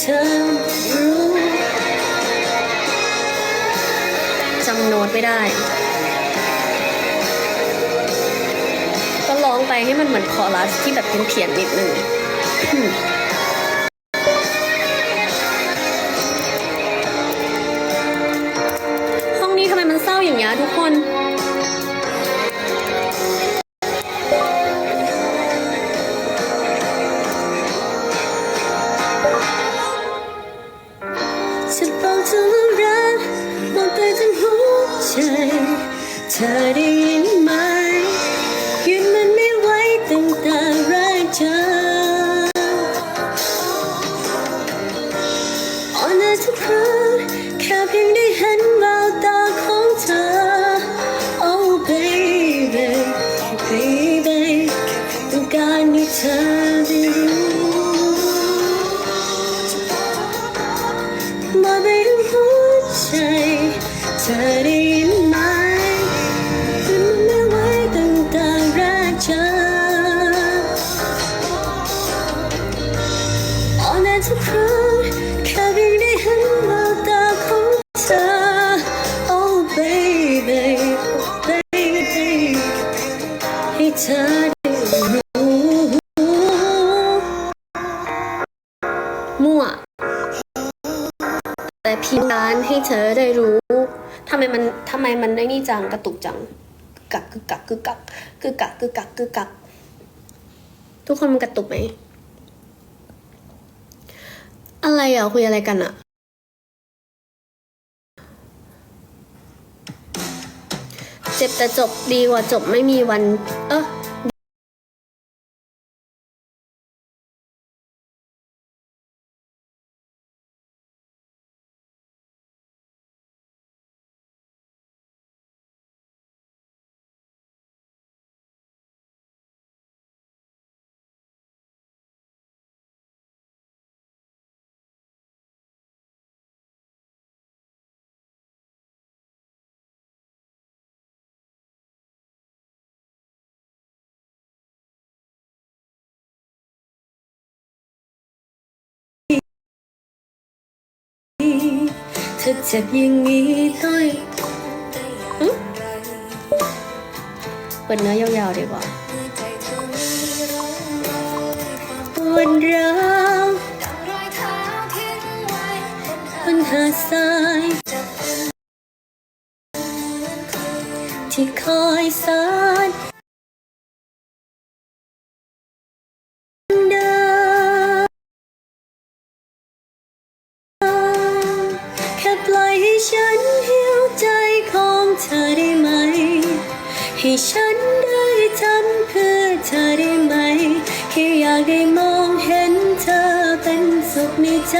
เธอรู้จำโน้ตไม่ได้ ก็ร้องไปให้มันเหมือนคอรัสที่แบบเป็นเพียนๆนิดนึง ธอได้ยินไหมยืนมันไม่ไหวตั้งแต่แรกเจออ่อนแอทุกครั้งแค่เพียงได้เห็นแววตาของเธอ Oh baby baby ต้องการให้เธอได้รู้มาไปทั้งหัวใจเธอได้ยิน เธอได้รู้ทำไมมันทำไมมันได้นี่จังกระตุกจังกึกกักกึกกักกึกกักกึกกักกึกกักกึกกักทุกคนมันกระตุกไหมอะไรอะคุยอะไรกันอะ เจ็บแต่จบดีกว่าจบไม่มีวัน เออ เธอเจ็บอย่างนี้ต้องหึเปิดเนื้อยาวๆดีกว่าปวดร้าวบนหาดทรายที่คอยสาน ให้ฉันได้ทำเพื่อเธอได้ไหม แค่อยากได้มองเห็นเธอเป็นสุขในใจ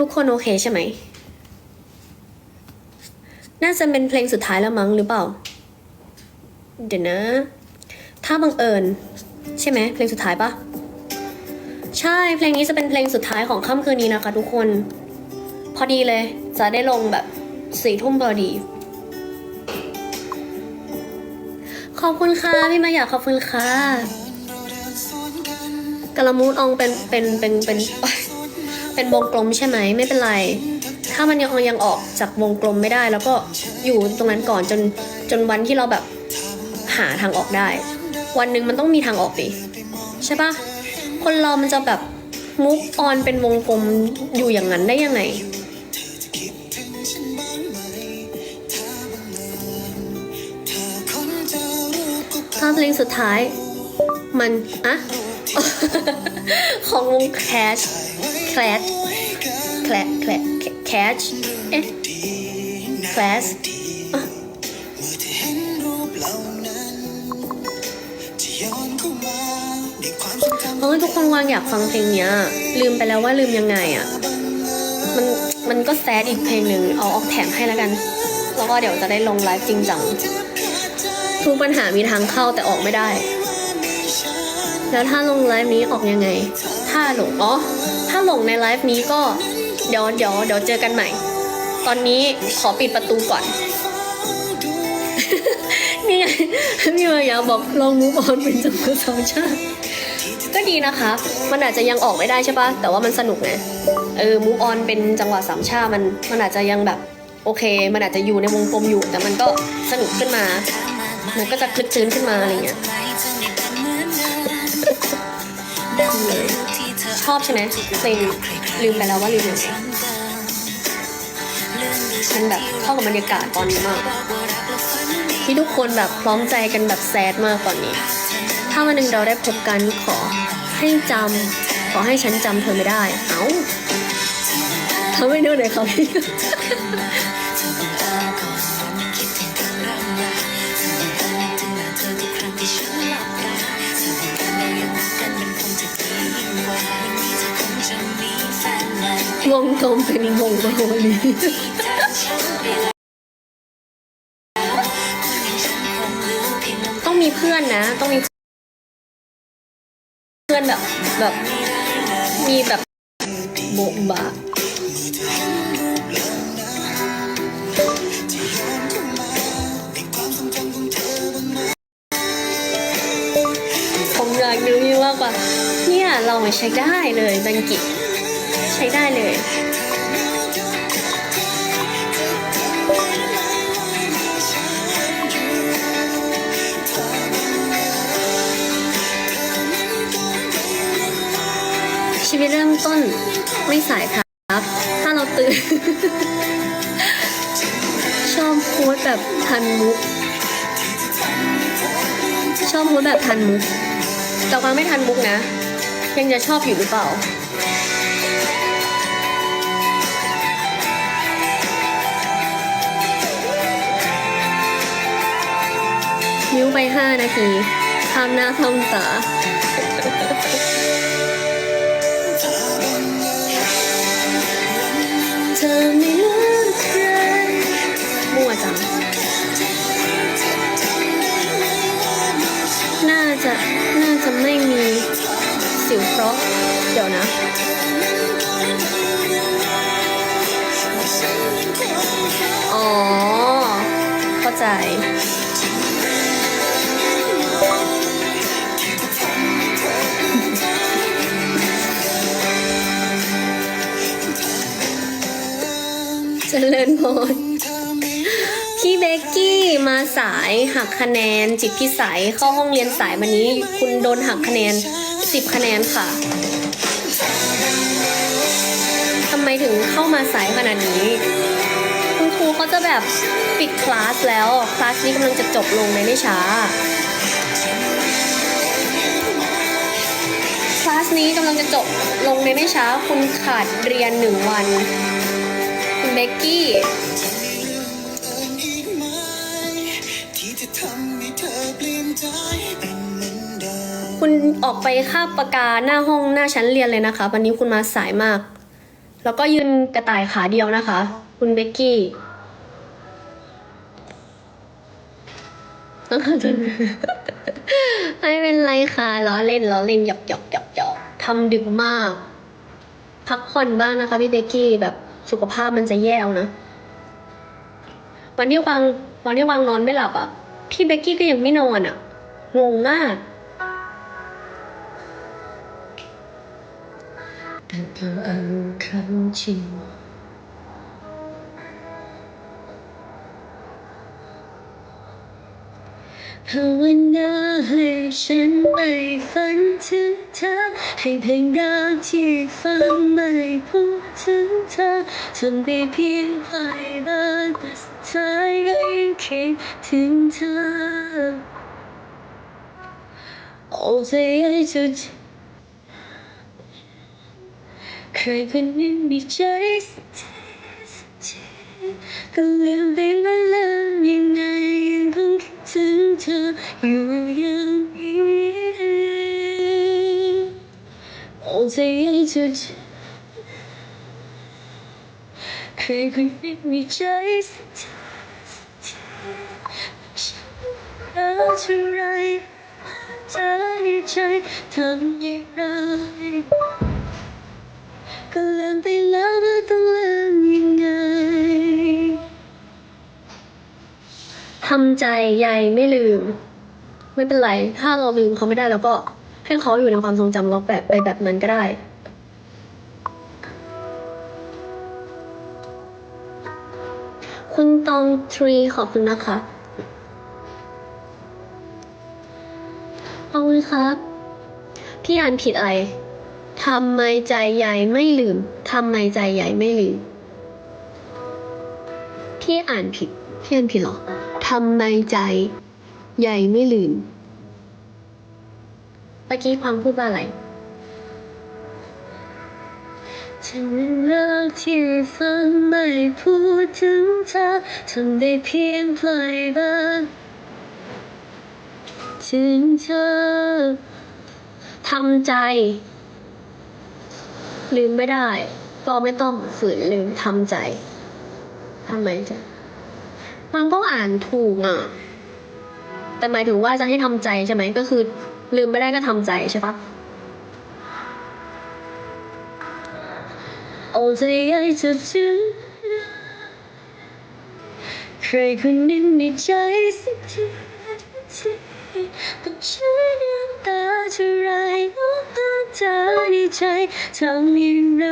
ทุกคนโอเคใช่ไหม น่าจะเป็นเพลงสุดท้ายแล้วมั้งหรือเปล่า เดี๋ยวนะ ถ้าบังเอิญ ใช่ไหมเพลงสุดท้ายปะใช่เพลงนี้จะเป็นเพลงสุดท้ายของค่ำคืนนี้นะคะทุกคน พอดีเลย จะได้ลงแบบสี่ทุ่มพอดี ขอบคุณค่ะพี่มาอยากขอบคุณค่ะกะละมูดองเป็นเป็นเป็นเป็น เป็นวงกลมใช่ไหมไม่เป็นไร ถ้ามันยังยังออกจากวงกลมไม่ได้ แล้วก็อยู่ตรงนั้นก่อนจนจนวันที่เราแบบหาทางออกได้ วันหนึ่งมันต้องมีทางออกดิใช่ปะคนเรามันจะแบบมุกออนเป็นวงกลมอยู่อย่างนั้นได้ยังไงถ้าเพลงสุดท้าย มันอะ ของวงแคชแคลชแคลแคลแคชเอ๊ะแคลชเฮ้ยทุกคนวางอยากฟังเพลงเนี้ย ลืมไปแล้วว่าลืมยังไงอะ มันมันก็แซดอีกเพลงหนึ่งเอาออกแถมให้แล้วกัน แล้วก็เดี๋ยวจะได้ลงไลฟ์จริงจังทุกปัญหามีทางเข้าแต่ออกไม่ได้ แล้วถ้าลงไลฟ์นี้ออกยังไง ถ้าหลงอ๋อถ้าหลงในไลฟ์นี้ก็เดี๋ยวเดี๋ยวเดี๋ยวเจอกันใหม่ ตอนนี้ขอปิดประตูก่อน นี่ไงพี่มายาบอกลองมูฟออนเป็นจังหวะสองชาติก็ดีนะคะ มันอาจจะยังออกไม่ได้ใช่ปะแต่ว่ามันสนุกไงเออมูฟออนเป็นจังหวะสามชาติมันมันอาจจะยังแบบโอเค มันอาจจะอยู่ในวงกลมอยู่ แต่มันก็สนุกขึ้นมา มันก็จะคลึกคื้นขึ้นมาอะไรเงี้ย ชอบใช่ไหมเพลงลืมไปแล้วว่าลืมยังไงมันแบบเข้ากับบรรยากาศตอนนี้มาก ที่ทุกคนแบบพร้อมใจกันแบบแซดมากตอนนี้ ถ้าวันหนึ่งเราได้พบกันขอให้จำขอให้ฉันจำเธอไม่ได้ เอ้าทำไม่ดูหน่อยครับพี่ วงกลมเป็นวงโรลีต้องมีเพื่อนนะ ต้องมีเพื่อนแบบแบบมีแบบโบะบะผมอยากดูนี่มากกว่า เนี่ย เราใช้ได้เลยแบงกิ ช้ได้เลย ชีวิตเริ่มต้นไม่สายครับ ถ้าเราตื่น ชอบโพสต์แบบทันมุก ชอบโพสต์แบบทันมุกแต่ฟังไม่ทันมุกนะ ยังจะชอบอยู่หรือเปล่า นิ้วไปห้านาทีข้ามหน้าข้ามตาเธอไม่เลือกใครมั่วจัง น่าจะ น่าจะไม่มีสิวเพราะ เดี๋ยวนะอ๋อ เข้าใจ ริญพรพี่เบกกี้มาสายหักคะแนน จิตพิสัยเข้าห้องเรียนสายวันนี้ คุณโดนหักคะแนน10คะแนนค่ะทำไมถึงเข้ามาสายขนาดนี้ คุณครูเขาจะแบบปิดคลาสแล้ว คลาสนี้กำลังจะจบลงในไม่ช้าคลาสนี้กำลังจะจบลงในไม่ช้า คุณขาดเรียนหนึ่งวัน เบกกี้คุณออกไปคาบปากกาหน้าห้องหน้าชั้นเรียนเลยนะคะวันนี้คุณมาสายมาก แล้วก็ยืนกระต่ายขาเดียวนะคะ คุณเบกกี้ไม่เป็นไรค่ะล้อเล่นล้อเล่นหยอกหยอกหยอกหยอกทำดึกมาก พักผ่อนบ้างนะคะพี่เบกกี้แบบ สุขภาพมันจะแย่เอานะ วันที่วางวันที่วางนอนไม่หลับอะ พี่เบกกี้ก็ยังไม่นอนอะ งงมากแต่เธออันครั้ง ภาวนาให้ฉันไม่ฝันถึงเธอ ให้เพลงรักที่ฟังไม่พูดถึงเธอทำได้เพียงปลายบ้านแต่สุดท้ายก็ยังคิดถึงเธอ All day I just เคยคนหนึ่งมีใจสักทีสักทีก็ลืมไปแล้ว ออยู่อย่างนี้ All day I just เคยคนหนึ่งมีใจสักทีสักทีฉันรักเท่าไรเธอในใจทำย่างไรก็ลืมไปแล้วว่าต้องลืมยังไงทำใจใหญ่ไม่ลืม ไม่เป็นไร ถ้าเราลืมเขาไม่ได้เราก็ให้เขาอยู่ในความทรงจำเราแบบไปแบบนั้นก็ได้ คุณตองทรีขอบคุณนะคะ ขอบคุณครับ พี่อ่านผิดอะไรทำไมใจใหญ่ไม่ลืม ทำไมใจใหญ่ไม่ลืม พี่อ่านผิด พี่อ่านผิดหรอ ทำไมใจ ใหญ่ไม่ลืมเมื่อกี้ความพูดว่าอะไร ฉันรักที่ฟังไม่พูดถึงเธอทำได้เพียงปล่อยบ้างถึงเธอทำใจ ลืมไม่ได้ ก็ไม่ต้องฝืนลืมทำใจทำไมจ๊ะมันก็อ่านถูกอะ แต่หมายถึงว่าจะให้ทำใจใช่ไหมก็คือ ลืมไม่ได้ก็ทำใจใช่ปะโอ้ใจใหญ่จะถึงใครคนหนึ่งในใจสักทีต้องใช้น้ำตาเท่าไรน้ำตาเธอในใจทำอย่างไร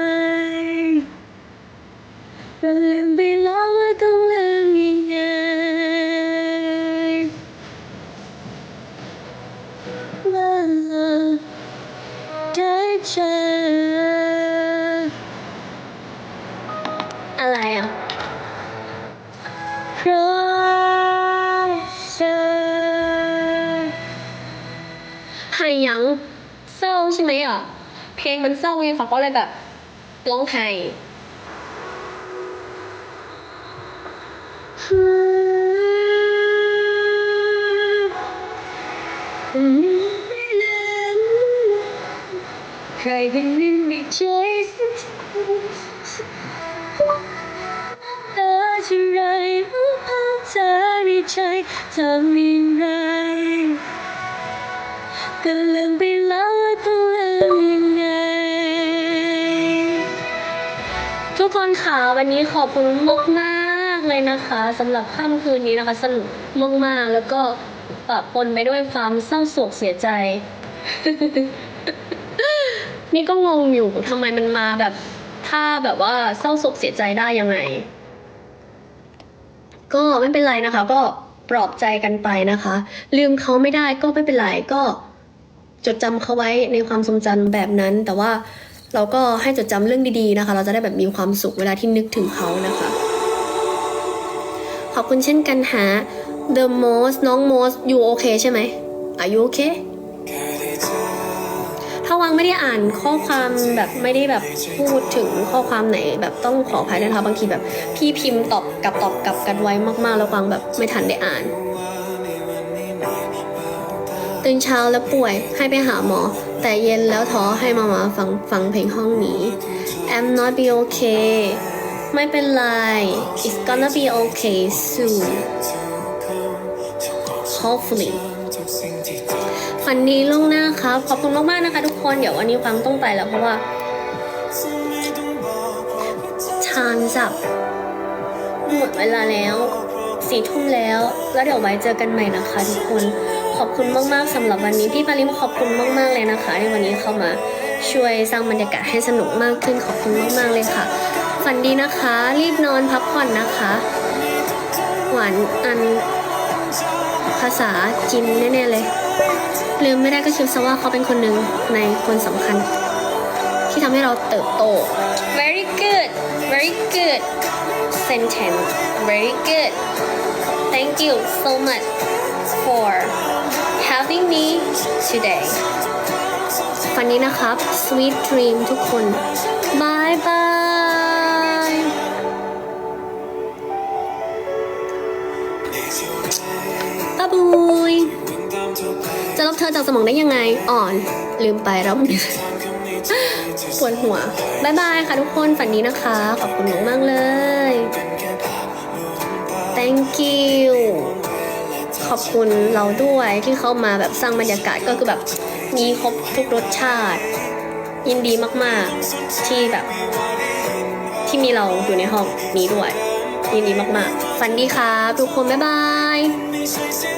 ก็ลืมไปแล้วว่าต้องลืม อะไรอะราะเธอให้ยังเศร้าใช่ไหมอะ เพลงมันเศร้าไงค่ะก็เลยแบบร้องไห้ ใจทำอย่างก็ลืมไปแล้วต้องลืมยังไง ทุกคนค่ะวันนี้ขอบคุณมากมากเลยนะคะสำหรับค่ำคืนนี้นะคะ สนุกมากๆแล้วก็ปะปนไปด้วยความเศร้าโศกเสียใจ นี่ก็งงอยู่ทำไมมันมาแบบ ถ้าแบบว่าเศร้าโศกเสียใจได้ยังไง ก็ไม่เป็นไรนะคะ ก็ปลอบใจกันไปนะคะ ลืมเขาไม่ได้ก็ไม่เป็นไรก็จดจำเขาไว้ในความทรงจำแบบนั้น แต่ว่าเราก็ให้จดจำเรื่องดีๆนะคะ เราจะได้แบบมีความสุขเวลาที่นึกถึงเขานะคะ ขอบคุณเช่นกันฮะ The Most น้อง Most อยู่โอเคใช่ไหมอายุโอเคถ้า วังไม่ได้อ่านข้อความแบบไม่ได้แบบพูดถึงข้อความไหน แบบต้องขออภัยด้วยนะคะบางทีแบบพี่พิมพ์ตอบกลับตอบกลับกันไว้มากๆ แล้วฟังแบบไม่ทันได้อ่าน ตื่นเช้าแล้วป่วยให้ไปหาหมอ แต่เย็นแล้วท้อให้มามาฟังฟังเพลงห้องนี้ I'm not be okay ไม่เป็นไร it's gonna be okay soon hopefully ฝันดีล่วงหน้าครับ ขอบคุณมากๆนะคะทุกคน เดี๋ยววันนี้ฟังต้องไปแล้วเพราะว่าทานจับ หมดเวลาแล้วสี่ทุ่มแล้ว แล้วเดี๋ยวไว้เจอกันใหม่นะคะทุกคน ขอบคุณมากๆสำหรับวันนี้พี่ปาริมขอบคุณมากๆเลยนะคะที่วันนี้เข้ามาช่วยสร้างบรรยากาศให้สนุกมากขึ้นขอบคุณมากๆเลยค่ะ ฝันดีนะคะ รีบนอนพักผ่อนนะคะ หวานอันาษาจีนแน่ๆเลยลืมไม่ได้ก็คิดซะว่าเขาเป็นคนหนึ่งในคนสำคัญ ที่ทำให้เราเติบโต very good very good sentence very good thank you so much for having me today วันนี้นะครับ sweet dream ทุกคน อจากสมองได้ยังไงอ่อน ลืมไปแล้วปวดหัวบายบายค่ะทุกคนฝันนี้นะคะ ขอบคุณมากๆเลย thank you ขอบคุณเราด้วยที่เข้ามาแบบสร้างบรรยากาศก็คือแบบมีครบทุกรสชาติ ยินดีมากๆที่แบบ ที่มีเราอยู่ในห้องนี้ด้วย ยินดีมากๆ ฝันดีครับ ทุกคนบ๊ายบาย